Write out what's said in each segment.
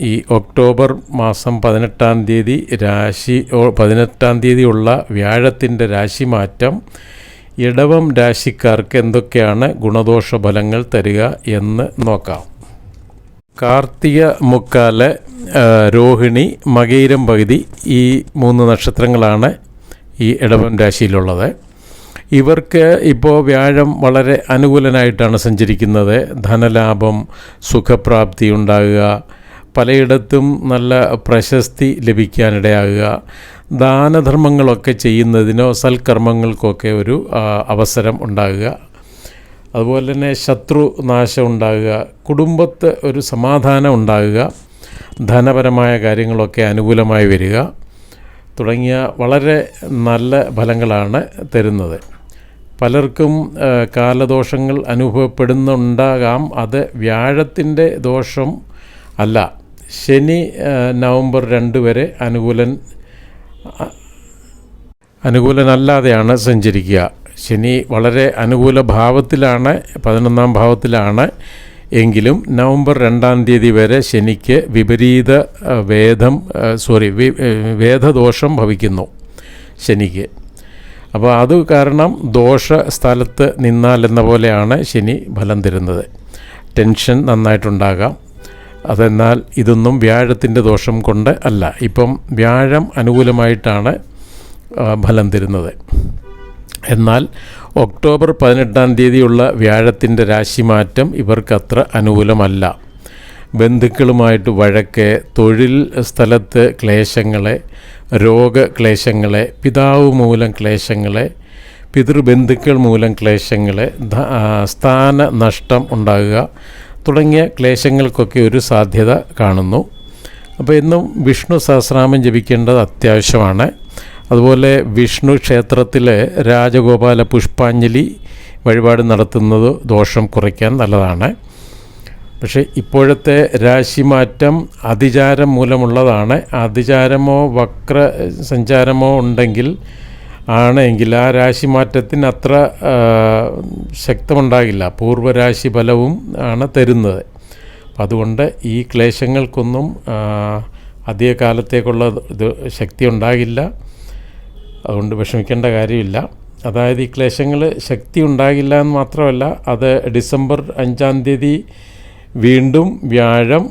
ഈ ഒക്ടോബർ മാസം പതിനെട്ടാം തീയതി രാശി പതിനെട്ടാം തീയതിയുള്ള വ്യാഴത്തിന്റെ രാശിമാറ്റം ഇടവം രാശിക്കാർക്ക് എന്തൊക്കെയാണ് ഗുണദോഷ ഫലങ്ങൾ തരിക എന്ന് നോക്കാം. കാർത്തിക മുക്കാൽ രോഹിണി മകയിരം പകുതി ഈ മൂന്ന് നക്ഷത്രങ്ങളാണ് ഈ ഇടവം രാശിയിലുള്ളത്. ഇവർക്ക് ഇപ്പോൾ വ്യാഴം വളരെ അനുകൂലനായിട്ടാണ് സഞ്ചരിക്കുന്നത്. ധനലാഭം സുഖപ്രാപ്തി ഉണ്ടാകുക പലയിടത്തും നല്ല പ്രശസ്തി ലഭിക്കാനിടയാകുക. ദാനധർമ്മങ്ങളൊക്കെ ചെയ്യുന്നതിനോ സൽക്കർമ്മങ്ങൾക്കൊക്കെ ഒരു അവസരം ഉണ്ടാകുക. അതുപോലെ തന്നെ ശത്രു നാശം ഉണ്ടാകുക. കുടുംബത്ത് ഒരു സമാധാനം ഉണ്ടാകുക. ധനപരമായ കാര്യങ്ങളൊക്കെ അനുകൂലമായി വരിക. തുടങ്ങിയ വളരെ നല്ല ഫലങ്ങളാണ് തരുന്നത്. പലർക്കും കാലദോഷങ്ങൾ അനുഭവപ്പെടുന്നുണ്ടാകാം. അത് വ്യാഴത്തിന്റെ ദോഷം അല്ല. ശനി നവംബർ രണ്ട് വരെ അനുകൂലൻ അനുകൂലനല്ലാതെയാണ് സഞ്ചരിക്കുക. ശനി വളരെ അനുകൂല ഭാവത്തിലാണ് പതിനൊന്നാം ഭാവത്തിലാണ്. എങ്കിലും നവംബർ രണ്ടാം തീയതി വരെ ശനിക്ക് വിപരീത വേദം സോറി വേദദോഷം ഭവിക്കുന്നു ശനിക്ക്. അപ്പോൾ അത് കാരണം ദോഷ സ്ഥലത്ത് നിന്നാലെന്ന പോലെയാണ് ശനി ഫലം തരുന്നത്. ടെൻഷൻ നന്നായിട്ടുണ്ടാകാം. അതെന്നാൽ ഇതൊന്നും വ്യാഴത്തിന്റെ ദോഷം കൊണ്ട് അല്ല. ഇപ്പം വ്യാഴം അനുകൂലമായിട്ടാണ് ഫലം തരുന്നത്. എന്നാൽ ഒക്ടോബർ പതിനെട്ടാം തീയതിയുള്ള വ്യാഴത്തിന്റെ രാശിമാറ്റം ഇവർക്കത്ര അനുകൂലമല്ല. ബന്ധുക്കളുമായിട്ട് വഴക്ക് തൊഴിൽ സ്ഥലത്ത് ക്ലേശങ്ങളെ രോഗക്ലേശങ്ങളെ പിതാവ് മൂലം ക്ലേശങ്ങളെ പിതൃബന്ധുക്കൾ മൂലം ക്ലേശങ്ങളെ സ്ഥാന നഷ്ടം ഉണ്ടാകുക തുടങ്ങിയ ക്ലേശങ്ങൾക്കൊക്കെ ഒരു സാധ്യത കാണുന്നു. അപ്പോൾ എന്നും വിഷ്ണു സഹസ്രനാമം ജപിക്കേണ്ടത് അത്യാവശ്യമാണ്. അതുപോലെ വിഷ്ണു ക്ഷേത്രത്തിലെ രാജഗോപാല പുഷ്പാഞ്ജലി വഴിപാട് നടത്തുന്നത് ദോഷം കുറയ്ക്കാൻ നല്ലതാണ്. പക്ഷേ ഇപ്പോഴത്തെ രാശിമാറ്റം അതിചാരം മൂലമുള്ളതാണ്. അതിചാരമോ വക്ര സഞ്ചാരമോ ഉണ്ടെങ്കിൽ ആണെങ്കിൽ ആ രാശി മാറ്റത്തിന് അത്ര ശക്തമുണ്ടാകില്ല. പൂർവരാശി ഫലവും ആണ് തരുന്നത്. അതുകൊണ്ട് ഈ ക്ലേശങ്ങൾക്കൊന്നും അധിക കാലത്തേക്കുള്ള ഇത് ശക്തി ഉണ്ടാകില്ല. അതുകൊണ്ട് വിഷമിക്കേണ്ട കാര്യമില്ല. അതായത് ഈ ക്ലേശങ്ങൾ ശക്തി ഉണ്ടാകില്ല എന്ന് മാത്രമല്ല അത് ഡിസംബർ അഞ്ചാം തീയതി വീണ്ടും വ്യാഴം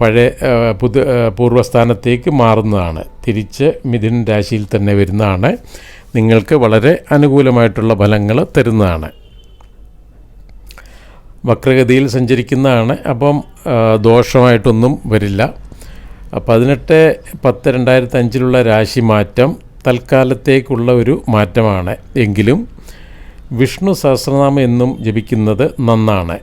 പഴയ പുതു പൂർവസ്ഥാനത്തേക്ക് മാറുന്നതാണ്. തിരിച്ച് മിഥുൻ രാശിയിൽ തന്നെ വരുന്നതാണ്. നിങ്ങൾക്ക് വളരെ അനുകൂലമായിട്ടുള്ള ഫലങ്ങൾ തരുന്നതാണ്. വക്രഗതിയിൽ സഞ്ചരിക്കുന്നതാണ്. അപ്പം ദോഷമായിട്ടൊന്നും വരില്ല. പതിനെട്ട് പത്ത് രണ്ടായിരത്തി അഞ്ചിലുള്ള രാശി മാറ്റം തൽക്കാലത്തേക്കുള്ള ഒരു മാറ്റമാണ്. എങ്കിലും വിഷ്ണു സഹസ്രനാമം എന്നും ജപിക്കുന്നത് നന്നാണ്.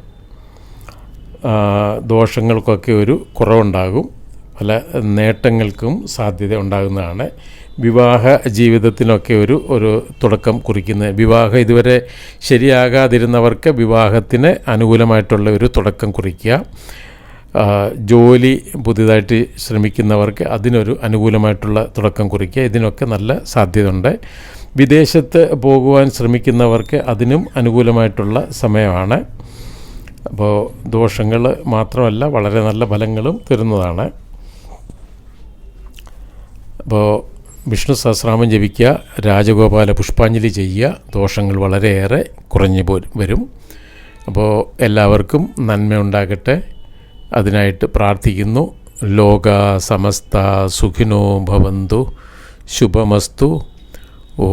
ദോഷങ്ങൾക്കൊക്കെ ഒരു കുറവുണ്ടാകും. പല നേട്ടങ്ങൾക്കും സാധ്യത ഉണ്ടാകുന്നതാണ്. വിവാഹ ജീവിതത്തിനൊക്കെ ഒരു ഒരു തുടക്കം കുറിക്കുന്നത് വിവാഹം ഇതുവരെ ശരിയാകാതിരുന്നവർക്ക് വിവാഹത്തിന് അനുകൂലമായിട്ടുള്ള ഒരു തുടക്കം കുറിക്കുക. ജോലി പുതിയതായിട്ട് ശ്രമിക്കുന്നവർക്ക് അതിനൊരു അനുകൂലമായിട്ടുള്ള തുടക്കം കുറിക്കുക. ഇതിനൊക്കെ നല്ല സാധ്യതയുണ്ട്. വിദേശത്ത് പോകുവാൻ ശ്രമിക്കുന്നവർക്ക് അതിനും അനുകൂലമായിട്ടുള്ള സമയമാണ്. അപ്പോൾ ദോഷങ്ങൾ മാത്രമല്ല വളരെ നല്ല ഫലങ്ങളും തരുന്നതാണ്. അപ്പോൾ വിഷ്ണു സഹസ്രാമം ജപിക്കുക രാജഗോപാല പുഷ്പാഞ്ജലി ചെയ്യുക ദോഷങ്ങൾ വളരെയേറെ കുറഞ്ഞു പോ വരും. അപ്പോൾ എല്ലാവർക്കും നന്മയുണ്ടാകട്ടെ അതിനായിട്ട് പ്രാർത്ഥിക്കുന്നു. ലോക സമസ്ത സുഖിനോ ഭവന്തു. ശുഭമസ്തു. ഓ